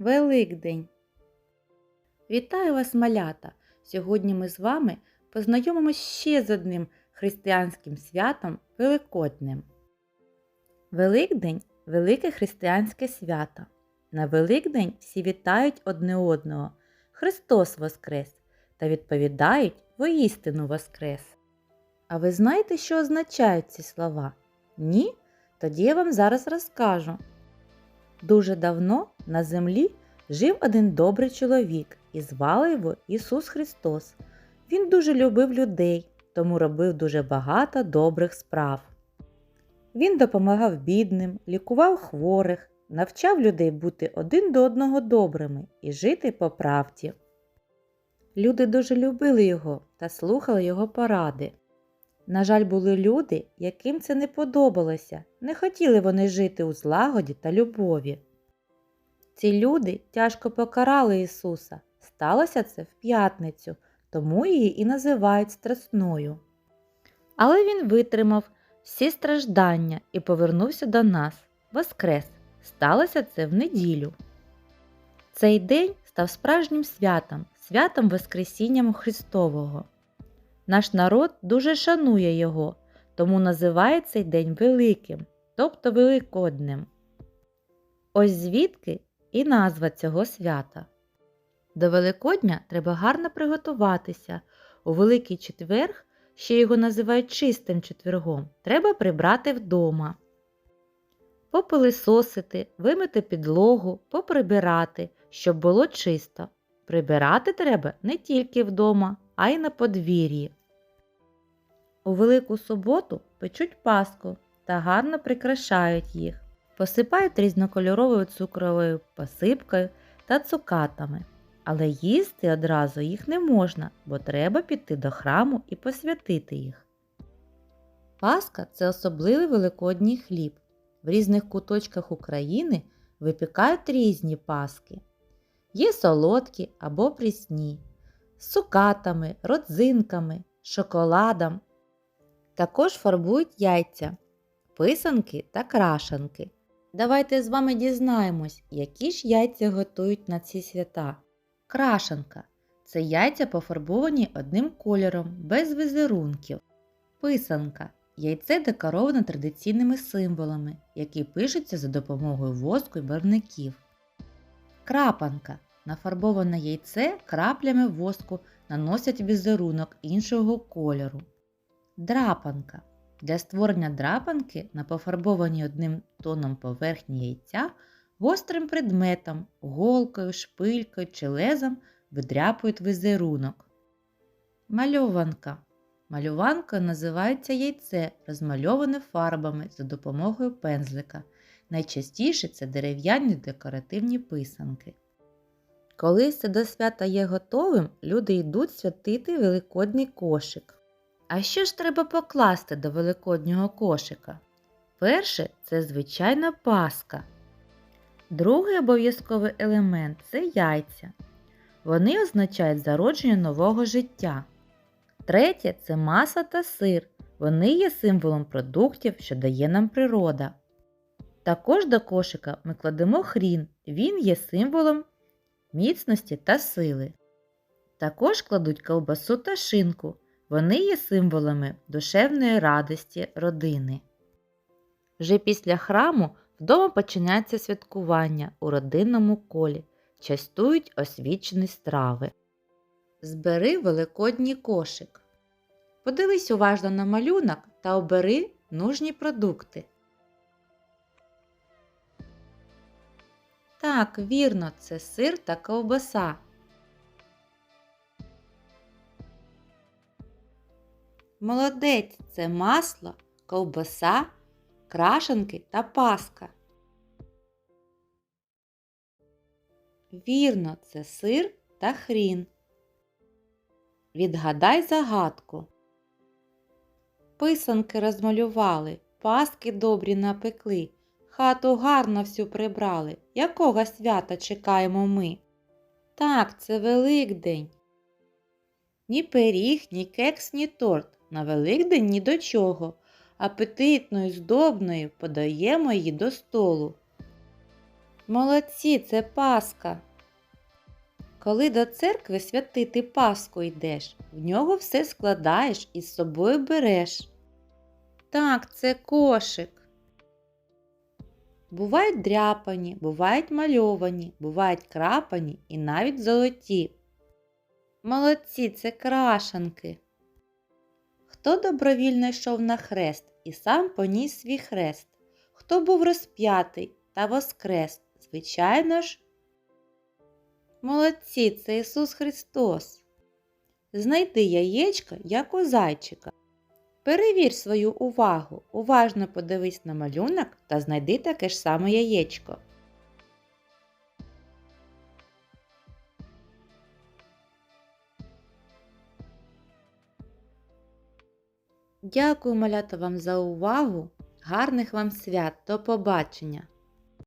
Великдень. Вітаю вас, малята! Сьогодні ми з вами познайомимось ще з одним християнським святом Великоднем. Великдень велике християнське свято. На Великдень всі вітають одне одного. Христос Воскрес та відповідають воістину Воскрес. А ви знаєте, що означають ці слова? Ні? Тоді я вам зараз розкажу. Дуже давно на землі жив один добрий чоловік і звали його Ісус Христос. Він дуже любив людей, тому робив дуже багато добрих справ. Він допомагав бідним, лікував хворих, навчав людей бути один до одного добрими і жити по правді. Люди дуже любили його та слухали його поради. На жаль, були люди, яким це не подобалося, не хотіли вони жити у злагоді та любові. Ці люди тяжко покарали Ісуса. Сталося це в п'ятницю, тому її і називають страсною. Але Він витримав всі страждання і повернувся до нас. Воскрес. Сталося це в неділю. Цей день став справжнім святом, святом Воскресінням Христового. Наш народ дуже шанує його, тому називає цей день Великим, тобто Великоднем. Ось звідки і назва цього свята. До Великодня треба гарно приготуватися. У Великий четверг, ще його називають чистим четвергом, треба прибрати вдома. Попилисосити, вимити підлогу, поприбирати, щоб було чисто. Прибирати треба не тільки вдома, а й на подвір'ї. У Велику суботу печуть паску та гарно прикрашають їх, посипають різнокольоровою цукровою посипкою та цукатами. Але їсти одразу їх не можна, бо треба піти до храму і посвятити їх. Паска це особливий великодній хліб. В різних куточках України випікають різні паски. Є солодкі або прісні, з цукатами, родзинками, шоколадом. Також фарбують яйця, писанки та крашанки. Давайте з вами дізнаємось, які ж яйця готують на ці свята. Крашанка це яйця пофарбовані одним кольором, без візерунків. Писанка яйце декороване традиційними символами, які пишуться за допомогою воску й барвників. Крапанка нафарбоване яйце краплями воску наносять візерунок іншого кольору. Драпанка. Для створення драпанки на пофарбованій одним тоном поверхні яйця гострим предметом, голкою, шпилькою чи лезом видряпують візерунок. Мальованка. Малюванкою називається яйце, розмальоване фарбами за допомогою пензлика. Найчастіше це дерев'яні декоративні писанки. Коли все до свята є готовим, люди йдуть святити великодній кошик. А що ж треба покласти до великоднього кошика? Перше це звичайна паска. Другий обов'язковий елемент це яйця. Вони означають зародження нового життя. Третє це маса та сир. Вони є символом продуктів, що дає нам природа. Також до кошика ми кладемо хрін, він є символом міцності та сили. Також кладуть ковбасу та шинку. Вони є символами душевної радості родини. Вже після храму вдома починається святкування у родинному колі, частують освічені страви. Збери великодній кошик. Подивись уважно на малюнок та обери нужні продукти. Так, вірно, це сир та ковбаса. Молодець це масло, ковбаса, крашенки та паска. Вірно, це сир та хрін. Відгадай загадку. Писанки розмалювали, паски добрі напекли, хату гарно всю прибрали. Якого свята чекаємо ми? Так, це Великдень. Ні пиріг, ні кекс, ні торт. На Великдень ні до чого. Апетитною, здобною подаємо її до столу. Молодці, це Пасха. Коли до церкви святити Пасху йдеш, в нього все складаєш і з собою береш. Так, це кошик. Бувають дряпані, бувають мальовані, бувають крапані і навіть золоті. Молодці, це крашанки. Хто добровільно йшов на хрест і сам поніс свій хрест? Хто був розп'ятий та воскрес? Звичайно ж. Молодці, це Ісус Христос. Знайди яєчко, як у зайчика. Перевір свою увагу, уважно подивись на малюнок та знайди таке ж саме яєчко. Дякую, малята, вам за увагу. Гарних вам свят. До побачення!